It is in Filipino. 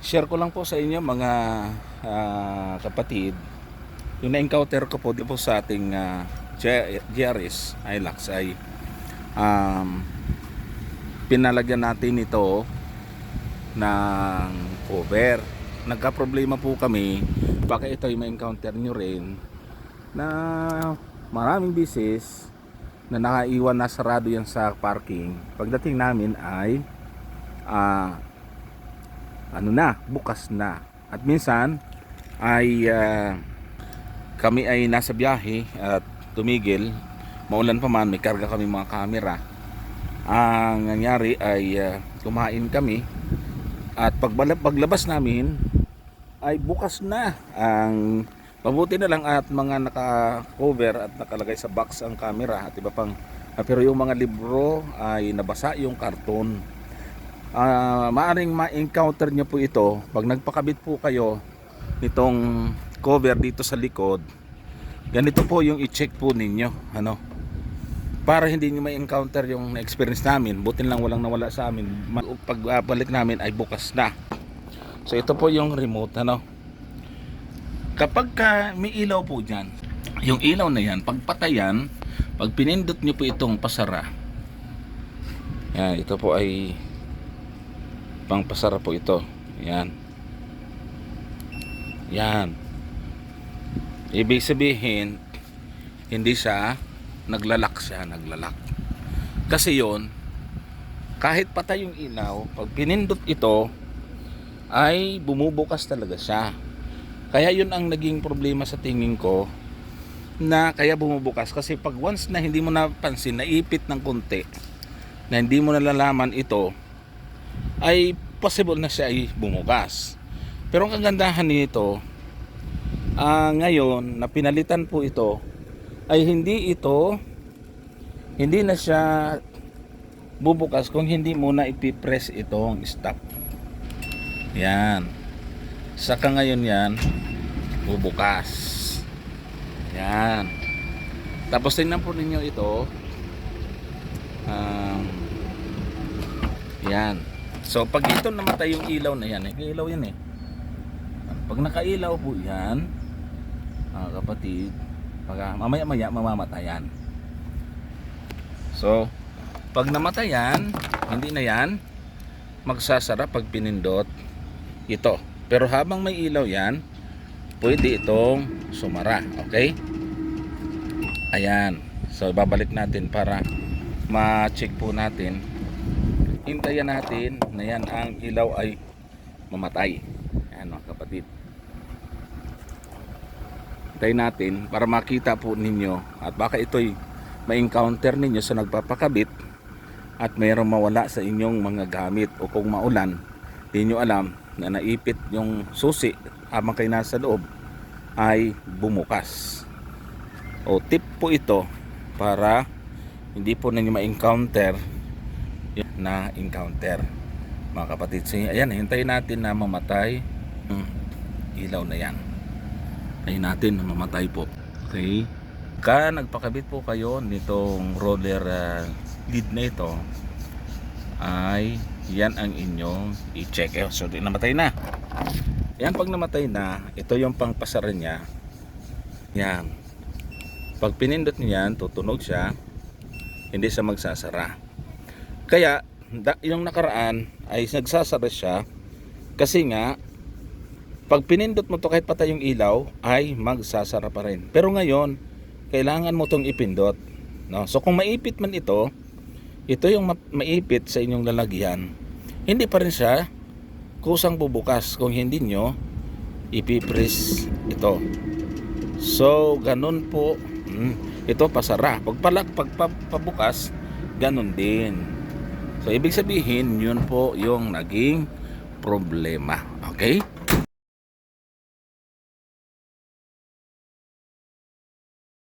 share ko lang po sa inyo mga ah, kapatid. Yung na-encounter ko po dito sa ating uh, GRS Hilux ay um, pinalagyan natin ito ng cover. Nagka-problema po kami baka ito ay ma-encounter nyo rin na maraming bisis na nakaiwan na sarado yan sa parking. Pagdating namin ay ah, ano na, bukas na. At minsan ay ah, kami ay nasa biyahe at tumigil. Maulan pa man, may karga kami mga kamera. Ang nangyari ay ah, kumain kami at paglabas namin ay bukas na. Ang mabuti na lang at mga naka-cover at nakalagay sa box ang camera at iba pang ah, pero yung mga libro ay nabasa yung karton Ah, maaring ma-encounter nyo po ito pag nagpakabit po kayo nitong cover dito sa likod. Ganito po yung i-check po ninyo ano? Para hindi nyo ma-encounter yung experience namin butin lang walang nawala sa amin. Ma- pag ah, balik namin ay bukas na. So ito po yung remote ano? Kapag ka may ilaw po dyan yung ilaw na yan pag patayan pag pinindot nyo po itong pasara yan ito po ay pangpasara po ito. Yan. Yan. Ibig sabihin hindi siya naglalak siya naglalak. Kasi yon kahit patay yung ilaw pag pinindot ito ay bumubukas talaga siya. Kaya yun ang naging problema sa tingin ko na kaya bumubukas. Kasi pag once na hindi mo napansin naipit ng konti na hindi mo nalalaman ito ay possible na siya ay bumukas. Pero ang kagandahan nito, ah, ngayon na pinalitan po ito, ay hindi ito, hindi na siya bubukas kung hindi muna ipipress itong stop. Yan. Saka ngayon yan, bubukas. Yan. Tapos tingnan po ninyo ito. Um, yan. So pag ito namatay yung ilaw na yan, eh, ilaw yan eh. Pag nakailaw po yan, mga kapatid, pag mamaya maya mamamatay yan. So, pag namatay yan, hindi na yan, magsasara pag pinindot ito. Pero habang may ilaw yan, pwede itong sumara. Okay? Ayan. So, babalik natin para ma-check po natin hintayan natin na yan ang ilaw ay mamatay. Yan mga kapatid. Hintayin natin para makita po ninyo at baka ito'y ma-encounter ninyo sa nagpapakabit at mayroong mawala sa inyong mga gamit o kung maulan. Di nyo alam na naipit yung susi habang kayo nasa loob ay bumukas. O tip po ito para hindi po ninyo ma-encounter na encounter. Mga kapatid so ayan hintayin natin na mamatay. Yung ilaw na yan. Hintayin natin na mamatay po. Okay. Ka nagpakabit po kayo nitong roller ah, lead na ito. Ay yan ang inyong i-check. Eh, so namatay na. Yan pag namatay na ito yung pangpasara niya. Yan. Pag pinindot niyan tutunog siya. Hindi siya magsasara. Kaya yung nakaraan ay nagsasara siya kasi nga pag pinindot mo to kahit patay yung ilaw ay magsasara pa rin. Pero ngayon, kailangan mo tong ipindot. No? So kung maipit man ito, ito yung ma- maipit sa inyong lalagyan, hindi pa rin siya kusang bubukas kung hindi nyo ipipress ito. So, ganun po. Mm, ito pasara. Pag palak, pag pa- pabukas, ganun din. So, ibig sabihin, yun po yung naging problema. Okay?